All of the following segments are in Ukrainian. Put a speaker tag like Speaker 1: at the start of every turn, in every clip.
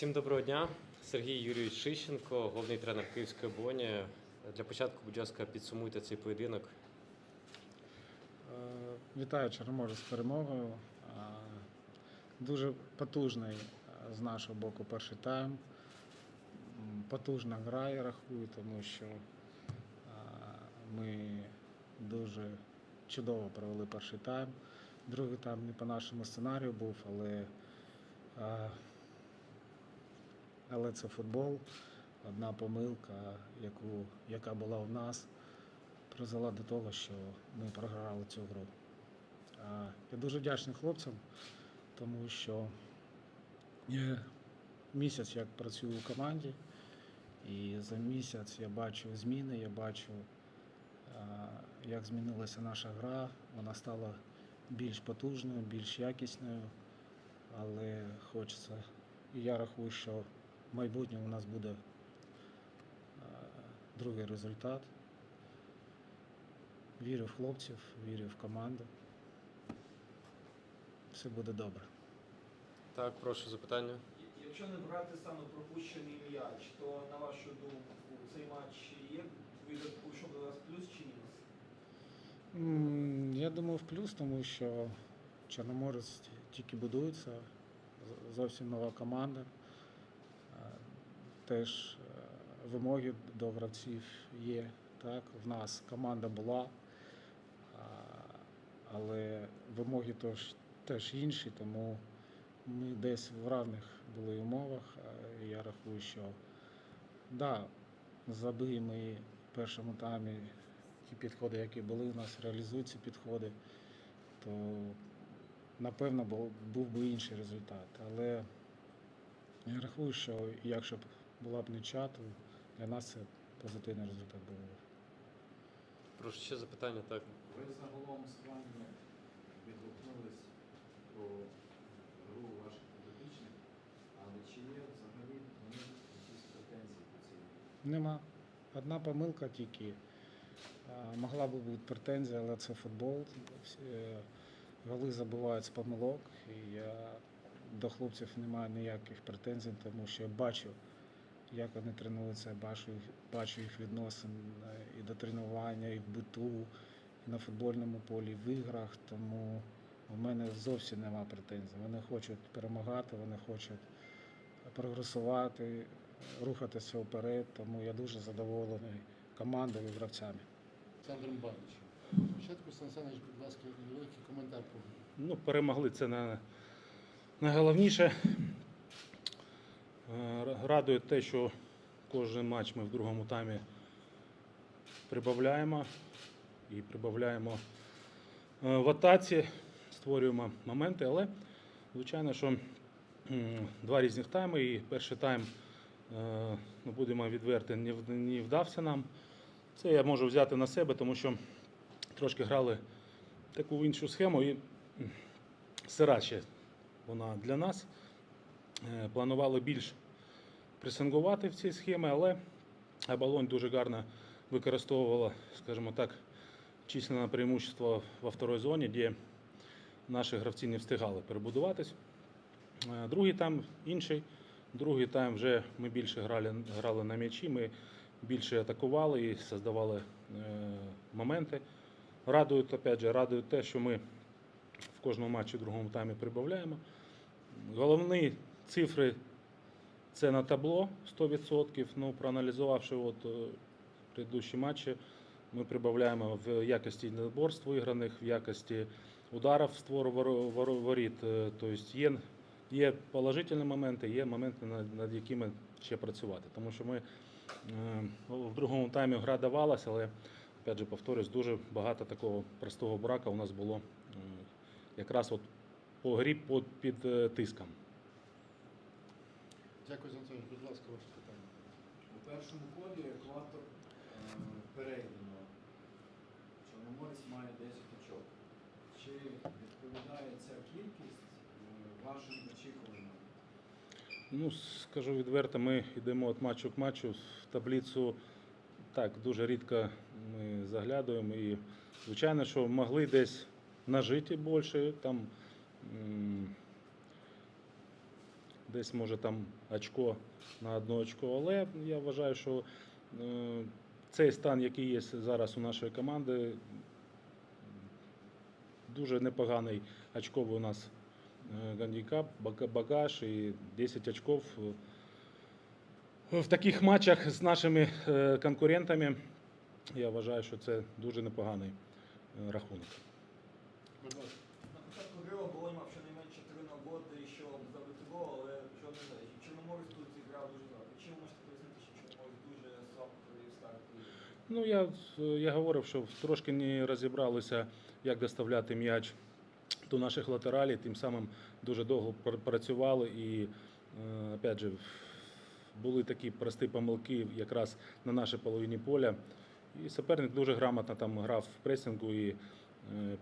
Speaker 1: Всім доброго дня. Сергій Юрійович Шищенко, головний тренер Київської оболоні. Для початку, будь ласка, підсумуйте цей поєдинок.
Speaker 2: Е, Вітаю Чорноморець з перемогою. Е, Дуже потужний е, з нашого боку перший тайм. Потужна гра, я рахую, тому що ми дуже чудово провели перший тайм. Другий тайм не по нашому сценарію був, але, але це футбол. Одна помилка, яку, яка була в нас, призвела до того, що ми програли цю гру. Я дуже вдячний хлопцям, тому що я місяць як працюю у команді, і за місяць я бачу зміни, я бачу, як змінилася наша гра. Вона стала більш потужною, більш якісною, але хочеться. І я рахую, що в майбутньому у нас буде другий результат. Вірю в хлопців, вірю в команду. Все буде добре.
Speaker 1: Так, прошу запитання.
Speaker 3: Якщо не брати саме пропущений м'яч, то на вашу думку цей матч є що до вас плюс чи мінус?
Speaker 2: Я думаю, в плюс, тому що Чорноморець тільки будується, зовсім нова команда. Теж е, вимоги до гравців є. Так? В нас команда була, але вимоги теж, теж інші, тому ми десь в равних були умовах. Я рахую, що да, забиємо і в першому таймі ті підходи, які були у нас, реалізують ці підходи, то напевно був би інший результат. Але я рахую, що якщо б була б ніча, то для нас це позитивний результат був.
Speaker 1: Прошу ще запитання. Так.
Speaker 4: Ви загалом з вами відгукнулись про гру ваших підопічних, але чи є взагалі якісь претензії по цій?
Speaker 2: Нема. Одна помилка тільки. Могла би бути претензія, але це футбол. Е, Голи забувають з помилок. І я до хлопців не маю ніяких претензій, тому що я бачу, як вони тренуються, бачу, їх- бачу їх відносин е, і до тренування, і в биту, і на футбольному полі, і в іграх. Тому у мене зовсім нема претензій. Вони хочуть перемагати, вони хочуть прогресувати, рухатися вперед. Тому я дуже задоволений командою і гравцями.
Speaker 5: Олександром Бабичем. Спочатку, Сан Саныч, будь ласка, невеликий коментар по.
Speaker 6: Ну, перемогли це на, найголовніше. Е, Радує те, що кожен матч ми в другому таймі прибавляємо і прибавляємо е, в атаці, створюємо моменти, але звичайно, що два різних тайми. І перший тайм, ну, будемо відверти, не вдався нам. Це я можу взяти на себе, тому що трошки грали таку іншу схему і сира ще вона для нас. Е, Планували більш пресингувати в цій схемі, але оболонь дуже гарно використовувала, скажімо так, численне преимущество во второй зоні, де наші гравці не встигали перебудуватись. Е, Другий тайм інший. Другий тайм вже ми більше грали, грали на м'ячі, ми більше атакували і создавали е, моменти. Радують, опять же, радують те, що ми в кожному матчі в другому таймі прибавляємо. Головні цифри це на табло 100%. Ну, проаналізувавши от, е, предыдущі матчі, ми прибавляємо в якості недоборств виграних, в якості ударів створ воріт. Е, Тобто є, є положительні моменти, є моменти, над, якими ще працювати. Тому що ми е, в другому таймі гра давалася, але опять же, повторюсь, дуже багато такого простого брака у нас було якраз от по грі під, тиском.
Speaker 5: Дякую, Сан Саныч, будь ласка, ваше питання.
Speaker 4: У першому колі екватор е, перейдено. Чорноморець має 10 очок. Чи відповідає ця кількість е, вашим очікуванням?
Speaker 6: Ну, скажу відверто, ми йдемо від матчу к матчу. В таблицю так дуже рідко ми заглядуємо. І, звичайно, що могли десь нажити більше. Там, м, десь може там очко на одне очко. Але я вважаю, що е, цей стан, який є зараз у нашої команди, дуже непоганий очковий у нас е, гандикап, багаж і 10 очков е, в таких матчах з нашими конкурентами. Я вважаю, що це дуже непоганий рахунок.
Speaker 5: Будь ласка.
Speaker 3: На початку гри оболонь мав щонайменше три нагоди, щоб забити гол, але жодної задачі. Чорноморець тут зіграв дуже слабко. Чим можете пояснити, що Чорноморець дуже слабко провів старт? у лізі?
Speaker 6: Ну, я, я говорив, що трошки не розібралися, як доставляти м'яч до наших латералів, тим самим дуже довго працювали і, е, опять же, були такі прості помилки якраз на нашій половині поля. І суперник дуже грамотно там грав в пресингу і е,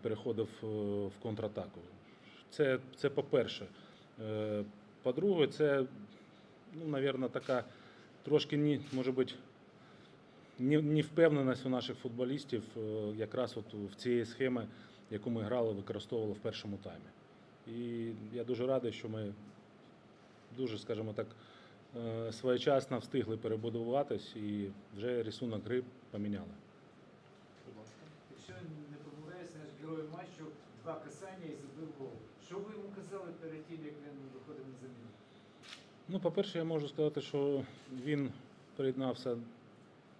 Speaker 6: переходив е, в контратаку. Це, це по-перше. По-друге, це, ну, мабуть, така трошки, може бути, невпевненість у наших футболістів е, якраз от в цієї схеми, яку ми грали, використовували в першому таймі. І я дуже радий, що ми дуже, скажімо так, е, своєчасно встигли перебудуватись і вже рисунок гри поміняли.
Speaker 4: Якщо не помиляюся, наш герой матчу два касання і забив гол. Що ви йому казали перед тим, як він виходив на заміну?
Speaker 6: Ну, по-перше, я можу сказати, що він приєднався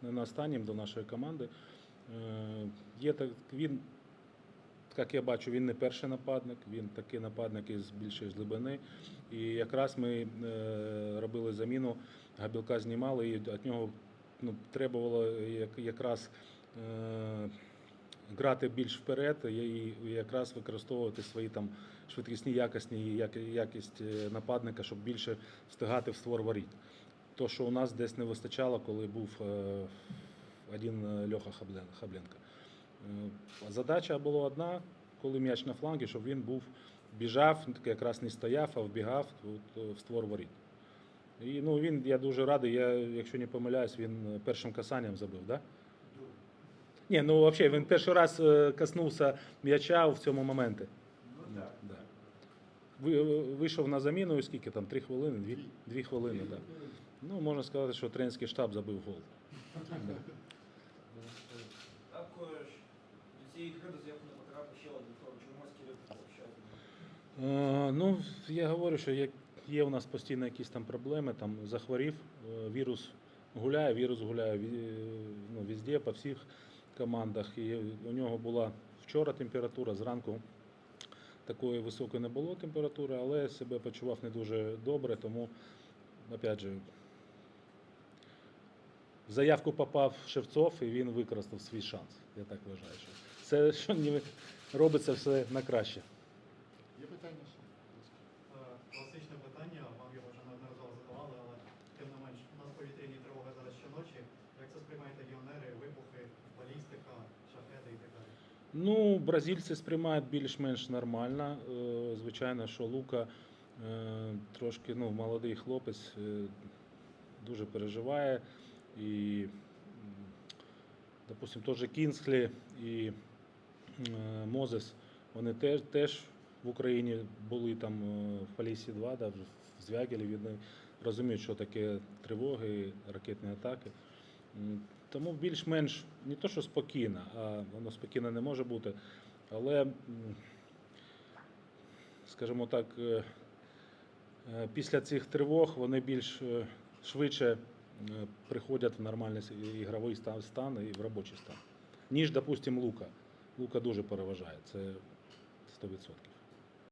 Speaker 6: не на останнім до нашої команди. Е, Є так, він, як я бачу, він не перший нападник, він такий нападник із більшої глибини. І якраз ми е, робили заміну, Габілка знімали, і від нього ну, треба було якраз е, грати більш вперед і якраз використовувати свої там швидкісні якісні як- якість нападника, щоб більше встигати в створ воріт. То, що у нас десь не вистачало, коли був е, один е, Льоха Хаблен- Хабленко. Е, Задача була одна, коли м'яч на флангі, щоб він був біжав, якраз не стояв, а вбігав в створ воріт. І ну, він, я дуже радий, я, якщо не помиляюсь, він першим касанням забив, да? Ні, ну взагалі він перший раз коснувся м'яча в цьому моменті.
Speaker 4: Ну так.
Speaker 6: Да. Ви- Вийшов на заміну, скільки там? Три хвилини? Дві, дві хвилини. Да. Ну, можна сказати, що тренерський штаб забив гол. Да.
Speaker 3: Також до цієї гри до заявку не потрапив ще один хто Чорноморський?
Speaker 6: Е, ну, я говорю, що є, є у нас постійно якісь там проблеми, там захворів, е, вірус гуляє, вірус гуляє ну, везде, по всіх командах. І у нього була вчора температура, зранку такої високої не було температури, але себе почував не дуже добре, тому, опять же, в заявку попав Шевцов і він використав свій шанс. Я так вважаю. Що це що робиться, все на краще.
Speaker 5: Є питання ще? Будь ласка.
Speaker 7: Е, Класичне питання, вам його вже неодноразово задавали, але тим не менш, у нас повітряні тривоги зараз щоночі. Як це сприймаєте легіонери, вибухи, балістика, шахеди і так далі?
Speaker 6: Ну, бразильці сприймають більш-менш нормально. Е, Звичайно, що Лука е, трошки ну, молодий хлопець, е, дуже переживає. І, м, допустим, теж Кінсхлі і Мозес, вони теж, теж в Україні були там в Полісі 2, да, в Звягелі, вони розуміють, що таке тривоги, ракетні атаки. Тому більш-менш не то, що спокійно, а воно спокійно не може бути. Але, скажімо так, е, е, після цих тривог вони більш е, швидше приходять в нормальний ігровий стан і в робочий стан, ніж, допустимо, Лука. Лука дуже переважає, це 100%.